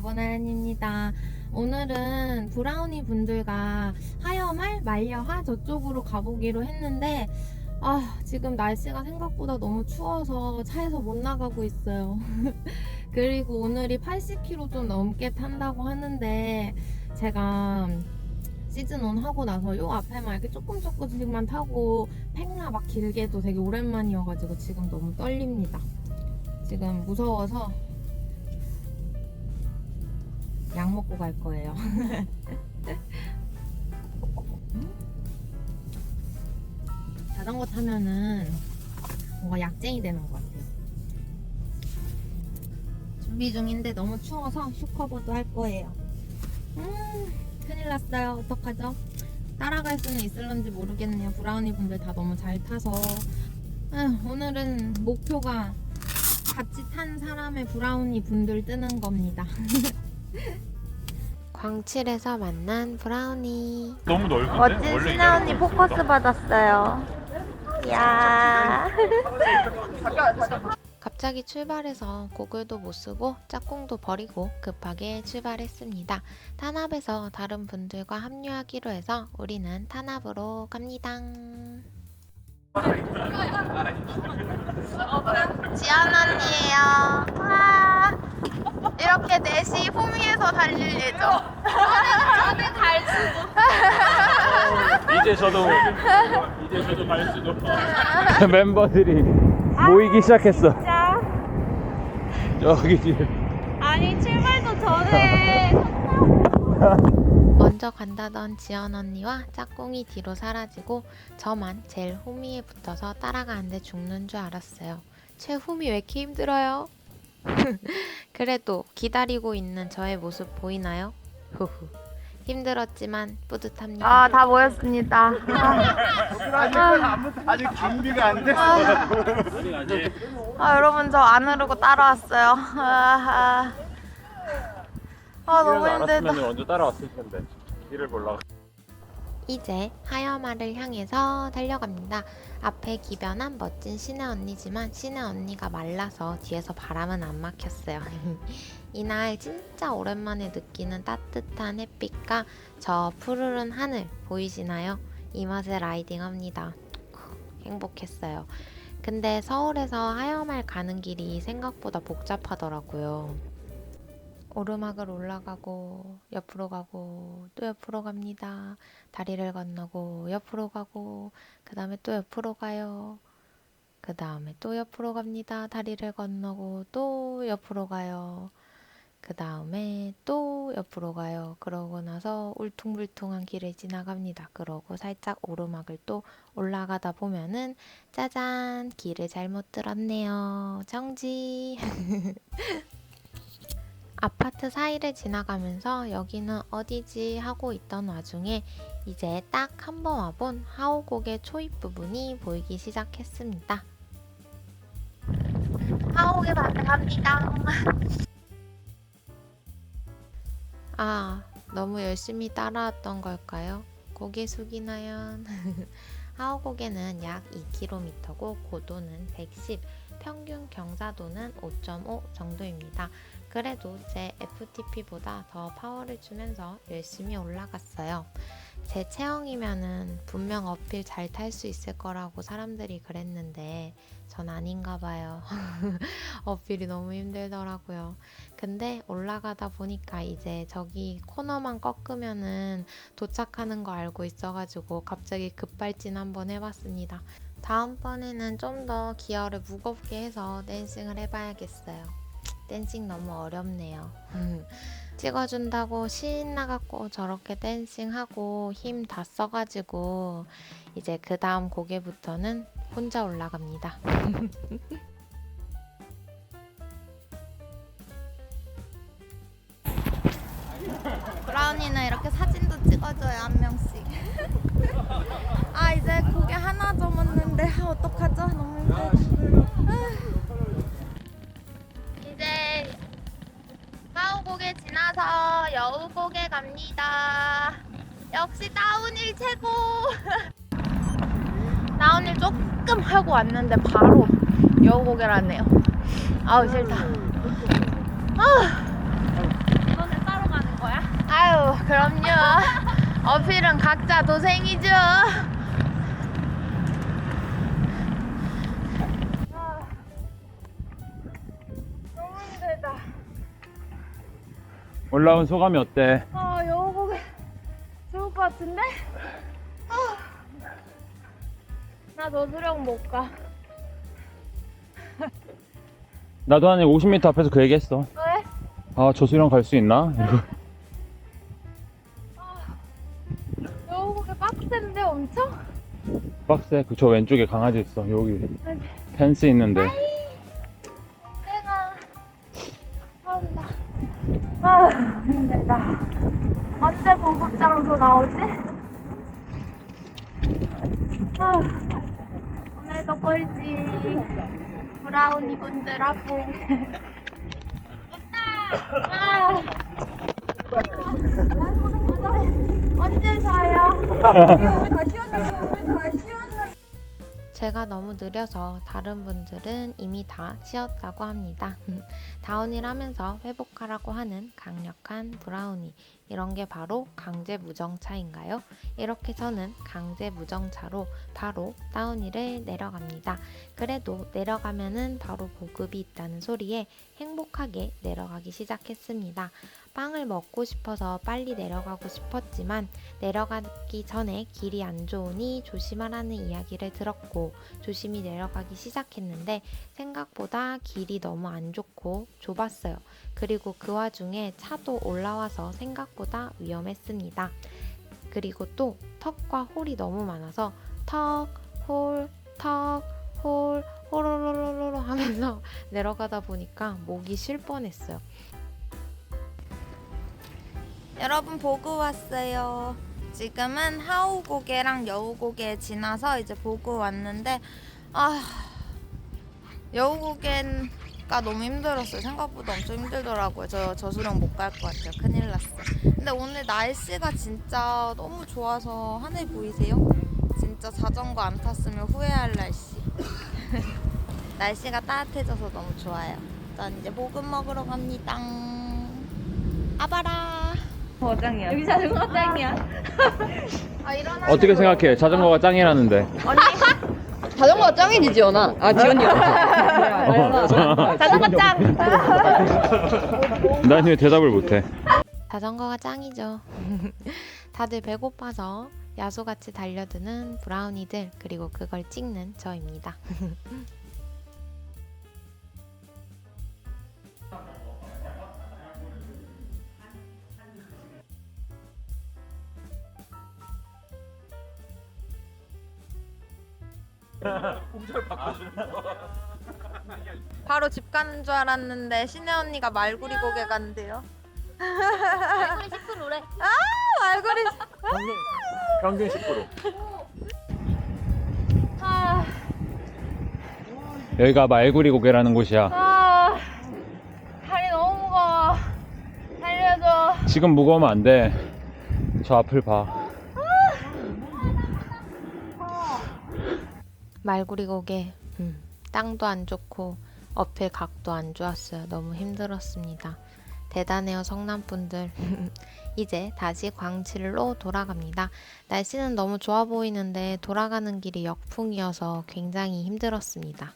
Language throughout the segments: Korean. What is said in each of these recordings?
보나연입니다. 오늘은 브라우니 분들과 하여말, 말려하 저쪽으로 가보기로 했는데 아 지금 날씨가 생각보다 너무 추워서 차에서 못 나가고 있어요. 그리고 오늘이 80km 좀 넘게 탄다고 하는데 제가 시즌 온 하고 나서 요 앞에만 이렇게 조금 조금씩만 타고 팽라 막 길게도 되게 오랜만이어가지고 지금 너무 떨립니다. 지금 무서워서 약 먹고 갈 거예요. 자전거 타면은 뭔가 약쟁이 되는 것 같아요. 준비 중인데 너무 추워서 슈커보드 할 거예요. 음, 큰일 났어요. 어떡하죠? 따라갈 수는 있을런지 모르겠네요. 브라우니 분들 다 너무 잘 타서. 아, 오늘은 목표가 같이 탄 사람의 브라우니 분들 뜨는 겁니다. 광칠에서 만난 브라우니. 너무 넓은데? 멋진 원래 신하 언니 포커스 받았어요. 야. 갑자기 출발해서 고글도 못 쓰고 짝꿍도 버리고 급하게 출발했습니다. 탄압에서 다른 분들과 합류하기로 해서 우리는 탄압으로 갑니다. 지연 언니예요. 와. 이렇게 넷이 호미에서 달릴 예정. 저는 갈 수도. 이제 저도 이제 저도 갈 수도 멤버들이 모이기 시작했어. 저기 지금 아니 출발도 전에 먼저 간다던 지연 언니와 짝꿍이 뒤로 사라지고 저만 제일 호미에 붙어서 따라가는데 죽는 줄 알았어요. 최후미 왜 이렇게 힘들어요? 그래도 기다리고 있는 저의 모습 보이나요? 후후. 힘들었지만 뿌듯합니다. 아, 다 모였습니다. 아직 준비가 안 됐어. 아, 여러분, 저 안 흐르고 따라왔어요. 아, 아. 아, 너무 힘들다. 먼저 따라왔을 텐데 길을 몰라 이제 하여마를 향해서 달려갑니다. 앞에 기변한 멋진 신혜 언니지만 신혜 언니가 말라서 뒤에서 바람은 안 막혔어요. 이날 진짜 오랜만에 느끼는 따뜻한 햇빛과 저 푸르른 하늘 보이시나요? 이 맛에 라이딩합니다. 행복했어요. 근데 서울에서 하여말 가는 길이 생각보다 복잡하더라고요. 오르막을 올라가고 옆으로 가고 또 옆으로 갑니다. 다리를 건너고 옆으로 가고 그 다음에 또 옆으로 가요. 그 다음에 또 옆으로 갑니다. 다리를 건너고 또 옆으로 가요. 그 다음에 또 옆으로 가요. 그러고 나서 울퉁불퉁한 길을 지나갑니다. 그러고 살짝 오르막을 또 올라가다 보면은 짜잔 길을 잘못 들었네요. 정지. 아파트 사이를 지나가면서 여기는 어디지 하고 있던 와중에 이제 딱 한 번 와본 하오곡의 초입 부분이 보이기 시작했습니다. 하오곡에 반갑니다. 아, 너무 열심히 따라왔던 걸까요? 고개 숙이나요? 하오곡에는 약 2km고 고도는 110, 평균 경사도는 5.5 정도입니다. 그래도 제 FTP보다 더 파워를 주면서 열심히 올라갔어요. 제 체형이면은 분명 어필 잘 탈 수 있을 거라고 사람들이 그랬는데 전 아닌가 봐요. 어필이 너무 힘들더라고요. 근데 올라가다 보니까 이제 저기 코너만 꺾으면은 도착하는 거 알고 있어가지고 갑자기 급발진 한번 해봤습니다. 다음번에는 좀 더 기어를 무겁게 해서 댄싱을 해봐야겠어요. 댄싱 너무 어렵네요. 찍어준다고 신나갖고 저렇게 댄싱하고 힘 다 써가지고 이제 그 다음 곡에부터는 혼자 올라갑니다. 브라운이는 이렇게 사진도 찍어줘요, 한 명씩. 아, 이제 고개 하나 접었는데, 아, 어떡하죠? 너무 힘들다. 이제 하우곡에 지나서 여우곡에 갑니다. 역시 다운힐 최고. 다운힐 조금 하고 왔는데 바로 여우곡이라네요. 아우 싫다. 아. 아유, 그럼요. 어필은 각자 도생이죠. 올라온 소감이 어때? 아, 여우고개 좋을 것 같은데? 아. 나 저수령 못 가. 나도 한 50m 앞에서 그 얘기했어. 왜? 아, 저수령 갈 수 있나? 이러고. 여우고개 빡센데 엄청? 박스에 그저 왼쪽에 강아지 있어. 여기 펜스 있는데. 힘들다. 언제 보급 장소 나오지? 아, 오늘도 꼴찌. 브라우니 분들하고. 아. 언제 사요? 제가 너무 느려서 다른 분들은 이미 다 쉬었다고 합니다. 다운힐 하면서 회복하라고 하는 강력한 브라우니. 이런 게 바로 강제 무정차인가요? 이렇게 저는 강제 무정차로 바로 다운힐을 내려갑니다. 그래도 내려가면은 바로 보급이 있다는 소리에 행복하게 내려가기 시작했습니다. 빵을 먹고 싶어서 빨리 내려가고 싶었지만 내려가기 전에 길이 안 좋으니 조심하라는 이야기를 들었고 조심히 내려가기 시작했는데 생각보다 길이 너무 안 좋고 좁았어요. 그리고 그 와중에 차도 올라와서 생각보다 위험했습니다. 그리고 또 턱과 홀이 너무 많아서 턱, 홀, 턱, 홀, 호로로로로 하면서 내려가다 보니까 목이 쉴 뻔했어요. 여러분 보고 왔어요. 지금은 하우고개랑 여우고개 지나서 이제 보고 왔는데 아 여우고개가 너무 힘들었어요. 생각보다 엄청 힘들더라고요. 저 저수령 못 갈 것 같아요. 큰일 났어. 근데 오늘 날씨가 진짜 너무 좋아서 하늘 보이세요? 진짜 자전거 안 탔으면 후회할 날씨. 날씨가 따뜻해져서 너무 좋아요. 전 이제 보급 먹으러 갑니다. 아바라. 여기 자전거 짱이야. 아 일어나. 어떻게 생각해? 자전거가 짱이라는데. 자전거 짱이지 지연아. 아 지연이요. 자전거 짱. 난 왜 대답을 못해? 자전거가 짱이죠. 다들 배고파서 야수같이 달려드는 브라우니들 그리고 그걸 찍는 저입니다. 바로 집 가는 줄 알았는데 신혜 언니가 말구리 고개 간대요. 말구리 10%래. 말구리. 평균 10%. 아, 여기가 말구리 고개라는 곳이야. 아, 다리 너무 무거워. 살려줘. 지금 무거우면 안 돼. 저 앞을 봐. 말구리 고개 음, 땅도 안 좋고 어필 각도 안 좋았어요. 너무 힘들었습니다. 대단해요 성남분들. 이제 다시 광칠로 돌아갑니다. 날씨는 너무 좋아 보이는데 돌아가는 길이 역풍이어서 굉장히 힘들었습니다.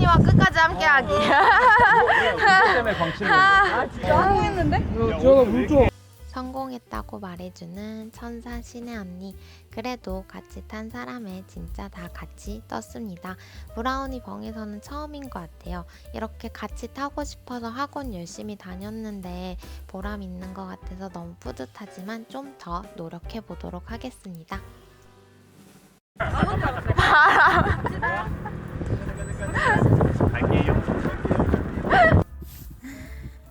브라우니와 끝까지 함께하기. 때문에 광칠. 성공했다고 말해주는 천사 신의 언니. 그래도 같이 탄 사람의 진짜 다 같이 떴습니다. 브라우니 벙에서는 처음인 것 같아요. 이렇게 같이 타고 싶어서 학원 열심히 다녔는데 보람 있는 것 같아서 너무 뿌듯하지만 좀 더 노력해 보도록 하겠습니다. 갈게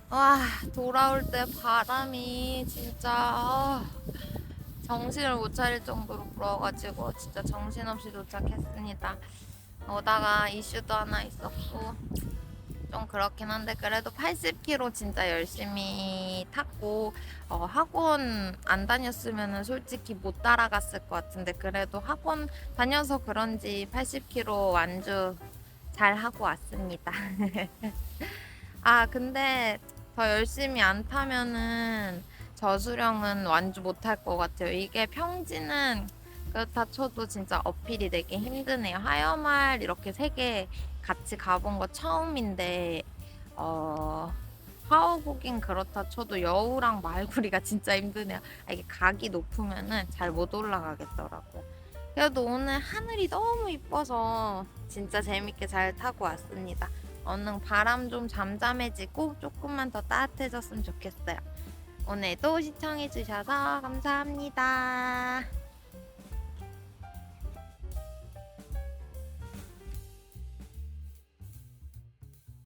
와, 돌아올 때 바람이 진짜 아, 정신을 못 차릴 정도로 불어가지고 진짜 정신없이 도착했습니다. 오다가 이슈도 하나 있었고 좀 그렇긴 한데 그래도 80km 진짜 열심히 탔고 어, 학원 안 다녔으면 솔직히 못 따라갔을 것 같은데 그래도 학원 다녀서 그런지 80km 완주 잘 하고 왔습니다. 아 근데 더 열심히 안 타면은 저수령은 완주 못할 것 같아요. 이게 평지는 그렇다 쳐도 진짜 어필이 되게 힘드네요. 하여말 이렇게 세 개 같이 가본 거 처음인데 어 하어보긴 그렇다 쳐도 여우랑 말구리가 진짜 힘드네요. 아, 이게 각이 높으면은 잘 못 올라가겠더라고요. 그래도 오늘 하늘이 너무 이뻐서 진짜 재밌게 잘 타고 왔습니다. 얼른 바람 좀 잠잠해지고 조금만 더 따뜻해졌으면 좋겠어요. 오늘도 시청해주셔서 감사합니다.